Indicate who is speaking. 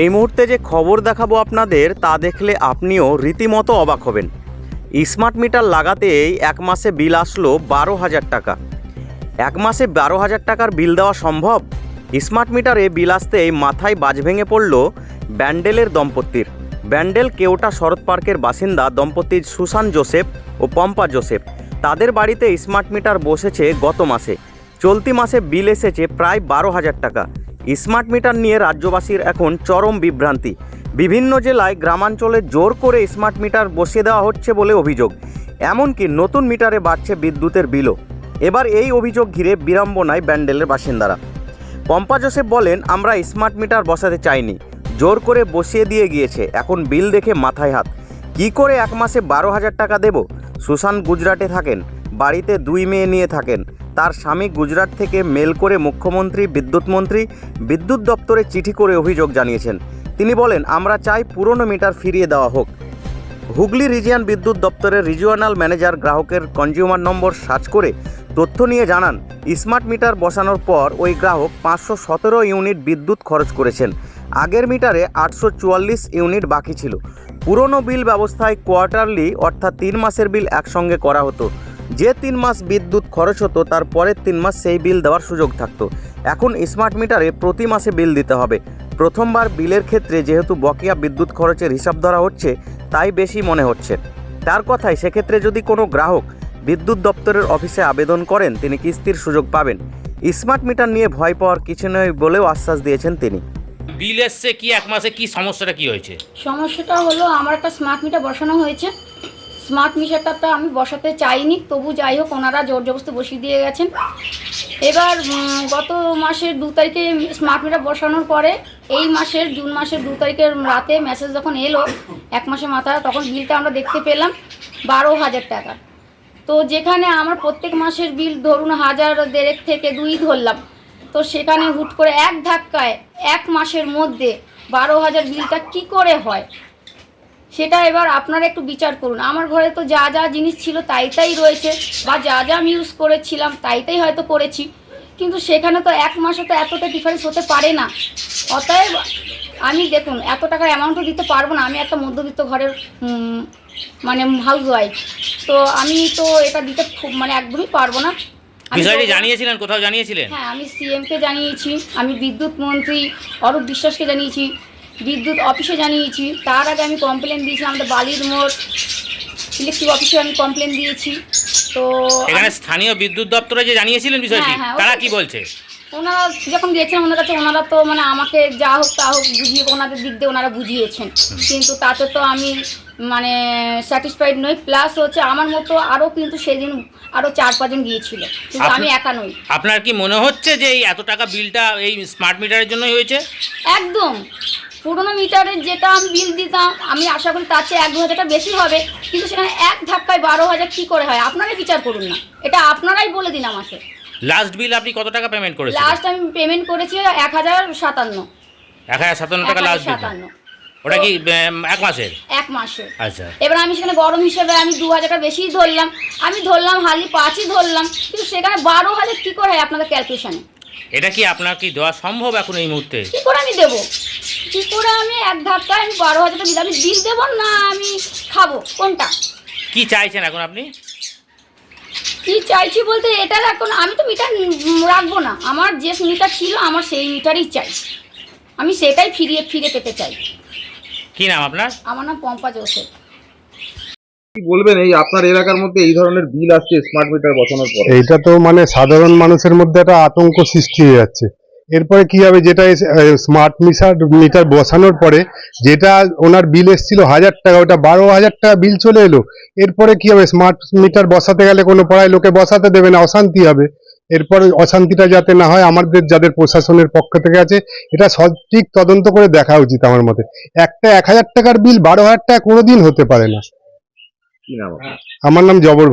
Speaker 1: এই মুহূর্তে যে খবর দেখাবো আপনাদের, তা দেখলে আপনিও রীতিমতো অবাক হবেন। স্মার্ট মিটার লাগাতেই এক মাসে বিল আসলো বারো হাজার টাকা। এক মাসে বারো হাজার টাকার বিল দেওয়া সম্ভব? স্মার্ট মিটারে বিল আসতেই মাথায় বাজ ভেঙে পড়ল ব্যান্ডেলের দম্পতির। ব্যান্ডেল কেওটা শরৎ পার্কের বাসিন্দা দম্পতির সুশান জোসেফ ও পম্পা জোসেফ। তাদের বাড়িতে স্মার্ট মিটার বসেছে গত মাসে। চলতি মাসে বিল এসেছে প্রায় বারো হাজার টাকা। স্মার্ট মিটার নিয়ে রাজ্যবাসীর এখন চরম বিভ্রান্তি। বিভিন্ন জেলায় গ্রামাঞ্চলে জোর করে স্মার্ট মিটার বসিয়ে দেওয়া হচ্ছে বলে অভিযোগ। এমনকি নতুন মিটারে বাড়ছে বিদ্যুতের বিলও। এবার এই অভিযোগ ঘিরে বিড়ম্বনায় ব্যান্ডেলের বাসিন্দারা। পম্পা জোসেফ বলেন, আমরা স্মার্ট মিটার বসাতে চাইনি। জোর করে বসিয়ে দিয়ে গিয়েছে। এখন বিল দেখে মাথায় হাত। কি করে এক মাসে বারো হাজার টাকা দেব? সুশান গুজরাটে থাকেন। বাড়িতে দুই মেয়ে নিয়ে থাকেন। তার স্বামী গুজরাট থেকে মেল করে মুখ্যমন্ত্রী, বিদ্যুৎ মন্ত্রী, বিদ্যুৎ দপ্তরে চিঠি করে অভিযোগ জানিয়েছেন। তিনি বলেন, আমরা চাই পুরনো মিটার ফিরিয়ে দেওয়া হোক। হুগলি রিজিয়ান বিদ্যুৎ দপ্তরের রিজিওনাল ম্যানেজার গ্রাহকের কনজিউমার নম্বর সার্চ করে তথ্য নিয়ে জানান, স্মার্ট মিটার বসানোর পর ওই গ্রাহক পাঁচশো সতেরো ইউনিট বিদ্যুৎ খরচ করেছেন। আগের মিটারে আটশো চুয়াল্লিশ ইউনিট বাকি ছিল। পুরনো বিল ব্যবস্থায় কোয়ার্টারলি অর্থাৎ তিন মাসের বিল একসঙ্গে করা হতো। যে তিন মাস বিদ্যুৎ খরচ হতো তার পরের তিন মাস সেই বিল দেওয়ার সুযোগ থাকতো। এখন স্মার্ট মিটারে প্রতি মাসে বিল দিতে হবে। প্রথমবার বিলের ক্ষেত্রে যেহেতু বকেয়া বিদ্যুৎ খরচের হিসাব ধরা হচ্ছে তাই বেশি মনে হচ্ছে। তার কথায় সেক্ষেত্রে যদি কোনো গ্রাহক বিদ্যুৎ দপ্তরের অফিসে আবেদন করেন তিনি কিস্তির সুযোগ পাবেন। স্মার্ট মিটার নিয়ে ভয় পাওয়ার কিছু নয় বলেও আশ্বাস দিয়েছেন তিনি।
Speaker 2: বিল এসছে কি এক মাসে কি সমস্যাটা কি হয়েছে?
Speaker 3: সমস্যাটা হলো আমার একটা স্মার্ট মিটার বসানো হয়েছে। স্মার্ট মিটারটা আমি বসাতে চাইনি, তবু যাই হোক ওনারা জোর জবস্তি বসিয়ে দিয়ে গেছেন। এবার গত মাসের দু তারিখে স্মার্ট মিটার বসানোর পরে, এই মাসের জুন মাসের দু তারিখের রাতে মেসেজ যখন এলো, এক মাসের মাথায় তখন বিলটা আমরা দেখতে পেলাম, বারো হাজার টাকা। তো যেখানে আমার প্রত্যেক মাসের বিল ধরুন হাজার দেড়েক থেকে দুই ধরলাম, তো সেখানে হুট করে এক ধাক্কায় এক মাসের মধ্যে বারো হাজার বিলটা কি করে হয়? সেটা এবার আপনারা একটু বিচার করুন। আমার ঘরে তো যা যা জিনিস ছিল তাই তাই রয়েছে বা যা যা আমি ইউজ করেছিলাম তাই তাই হয়তো করেছি। কিন্তু সেখানে তো এক মাসে তো এতটা ডিফারেন্স হতে পারে না। অতএব আমি দেখুন এত টাকার অ্যামাউন্টও দিতে পারব না। আমি একটা মধ্যবিত্ত ঘরের মানে হাউস ওয়াইফ তো আমি তো এটা দিতে খুব মানে একদমই পারব না।
Speaker 2: বিষয়টি জানিয়েছিলেন কোথাও জানিয়েছিলেন?
Speaker 3: হ্যাঁ আমি সিএমকে জানিয়েছি আমি বিদ্যুৎ মন্ত্রী অরূপ বিশ্বাসকে জানিয়েছি। বিদ্যুৎ অফিসে জানিয়েছি। তার আগে আমি কমপ্লেন দিয়েছি আমাদের বালির মোড় ইলেকট্রিক অফিসে আমি কমপ্লেন দিয়েছি। তো
Speaker 2: এখানে স্থানীয় বিদ্যুৎ দপ্তরে যে জানিয়েছিলেন বিষয়টি
Speaker 3: হ্যাঁ, হ্যাঁ,
Speaker 2: তারা কি বলছে?
Speaker 3: ওনারা যখন গিয়েছেন ওনার কাছে ওনারা তো মানে আমাকে যা হোক তা হোক বুঝিয়ে ওনাদের দিক দিয়ে ওনারা বুঝিয়েছেন। কিন্তু তাতে তো আমি মানে স্যাটিসফাইড নই। প্লাস হচ্ছে আমার মতো আরও কিন্তু সেদিন আরও চার পাঁচজন গিয়েছিল। কিন্তু আমি একা নই।
Speaker 2: আপনার কি মনে হচ্ছে যে এই এত টাকা বিলটা এই স্মার্ট মিটারের জন্যই হয়েছে?
Speaker 3: একদম। পুরোনো মিটারের যেটা আমি বিল দিতাম আমি আশা করি তার চেয়ে এক দু হাজারটা বেশি হবে কিন্তু সেখানে এক ধাক্কায় বারো হাজার কী করে হয়? আপনারাই বিচার করুন না। এটা আপনারাই বলে দিন আমাকে।
Speaker 2: লাস্ট বিল আপনি কত টাকা পেমেন্ট করেছেন
Speaker 3: লাস্ট আমি পেমেন্ট করেছি এক হাজার সাতান্ন।
Speaker 2: এক হাজার সাতান্ন টাকা লাস্ট বিল
Speaker 3: সাতান্ন।
Speaker 2: ওটা কি এক মাসের?
Speaker 3: এক মাসে।
Speaker 2: আচ্ছা।
Speaker 3: এবার আমি সেখানে গরম হিসেবে আমি দু হাজারটা বেশিই ধরলাম আমি ধরলাম হালি পাঁচই ধরলাম কিন্তু সেখানে বারো হাজার কী করে হয় আপনাদের ক্যালকুলেশনে
Speaker 2: এটা কি আপনার কি দেওয়া সম্ভব এখন এই মুহূর্তে?
Speaker 3: কী করে আমি দেবো? কী করে আমি এক ধাক্কায় আমি বারো হাজারটা দিলাম। আমি বিল দেবো না আমি খাব? কোনটা?
Speaker 2: কি চাইছেন এখন আপনি?
Speaker 3: কি চাইছি বলতে এটা এখন আমি তো মিটার রাখব না। আমার যে মিটার ছিল আমার সেই মিটারই চাই। আমি সেটাই ফিরিয়ে ফিরে পেতে চাই।
Speaker 2: কি নাম আপনার?
Speaker 3: আমার নাম পম্পা জোসেফ।
Speaker 4: কি বলবেন এই আপনার এলাকার মধ্যে এই ধরনের বিল আসছে স্মার্ট মিটার বসানোর পরে?
Speaker 5: এইটা তো মানে সাধারণ মানুষের মধ্যে একটা আতঙ্ক সৃষ্টি হয়ে যাচ্ছে। এরপরে কি হবে? যেটা স্মার্ট মিটার মিটার বসানোর পরে যেটা ওনার বিল এসেছিল হাজার টাকা ওটা বারো হাজার টাকা বিল চলে এলো। এরপরে কি হবে? স্মার্ট মিটার বসাতে গেলে কোনো পাড়ায় লোকে বসাতে দেবে না অশান্তি হবে। এরপরে অশান্তিটা যাতে না হয় আমাদের যাদের প্রশাসনের পক্ষ থেকে আছে এটা সঠিক তদন্ত করে দেখা উচিত আমার মতে। একটা এক হাজার টাকার বিল বারো হাজার টাকা কোনোদিন হতে পারে না? আমার নাম জবর